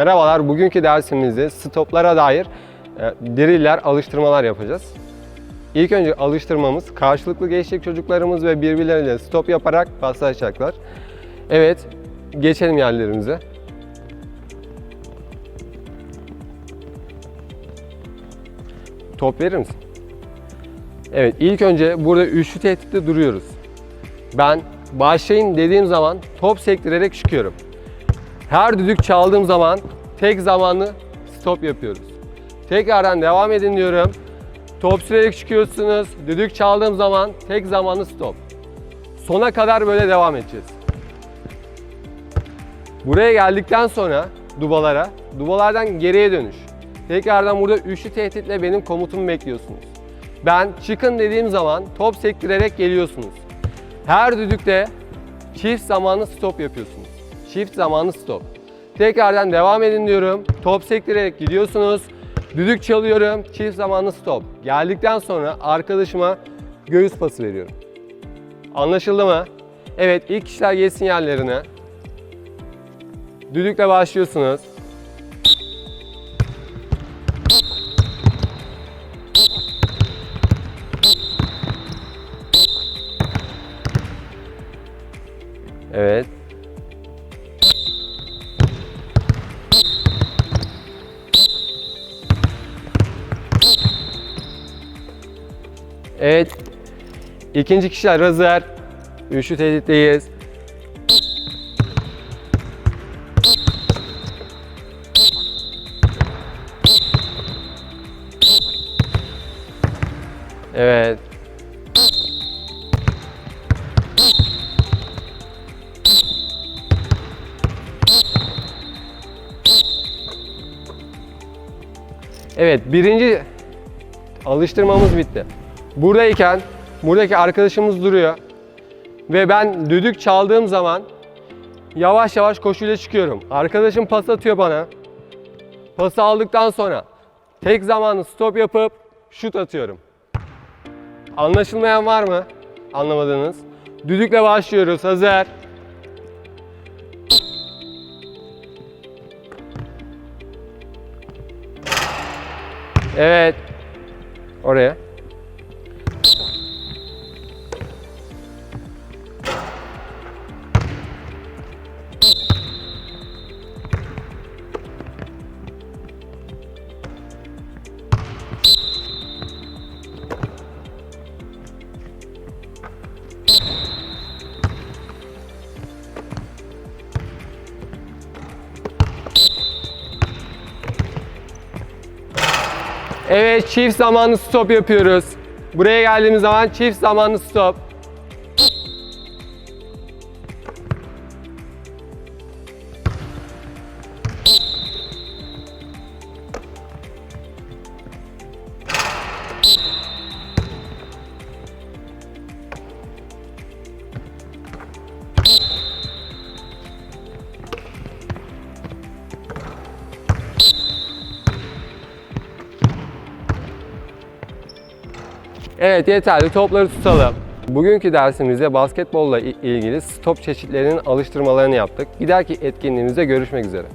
Merhabalar, bugünkü dersimizde stoplara dair e, driller, alıştırmalar yapacağız. İlk önce alıştırmamız karşılıklı geçecek çocuklarımız ve birbirleriyle stop yaparak paslaşacaklar. Evet, geçelim yerlerimize. Top verir misin? Evet, ilk önce burada üçlü tehditte duruyoruz. Ben başlayın dediğim zaman top sektirerek çıkıyorum. Her düdük çaldığım zaman tek zamanlı stop yapıyoruz. Tekrardan devam edin diyorum. Top sürerek çıkıyorsunuz. Düdük çaldığım zaman tek zamanlı stop. Sona kadar böyle devam edeceğiz. Buraya geldikten sonra dubalara, dubalardan geriye dönüş. Tekrardan burada üçlü tehditle benim komutumu bekliyorsunuz. Ben çıkın dediğim zaman top sektirerek geliyorsunuz. Her düdükte çift zamanlı stop yapıyorsunuz. Çift zamanlı stop. Tekrardan devam edin diyorum. Top sektirerek gidiyorsunuz. Düdük çalıyorum. Çift zamanlı stop. Geldikten sonra arkadaşıma göğüs pası veriyorum. Anlaşıldı mı? Evet ilk kişiler geçsin yerlerine. Düdükle başlıyorsunuz. Evet. Evet. İkinci kişiler hazır. Üçlü tehditteyiz. Evet. Evet, birinci alıştırmamız bitti. Buradayken buradaki arkadaşımız duruyor ve ben düdük çaldığım zaman yavaş yavaş koşuyla çıkıyorum. Arkadaşım pas atıyor bana. Pası aldıktan sonra tek zamanlı stop yapıp şut atıyorum. Anlaşılmayan var mı? Anlamadınız. Düdükle başlıyoruz. Hazır. Evet. Oraya. Evet çift zamanlı stop yapıyoruz. Buraya geldiğimiz zaman çift zamanlı stop. Evet yeterli topları tutalım. Bugünkü dersimizde basketbolla ilgili stop çeşitlerinin alıştırmalarını yaptık. Bir dahaki etkinliğimizde görüşmek üzere.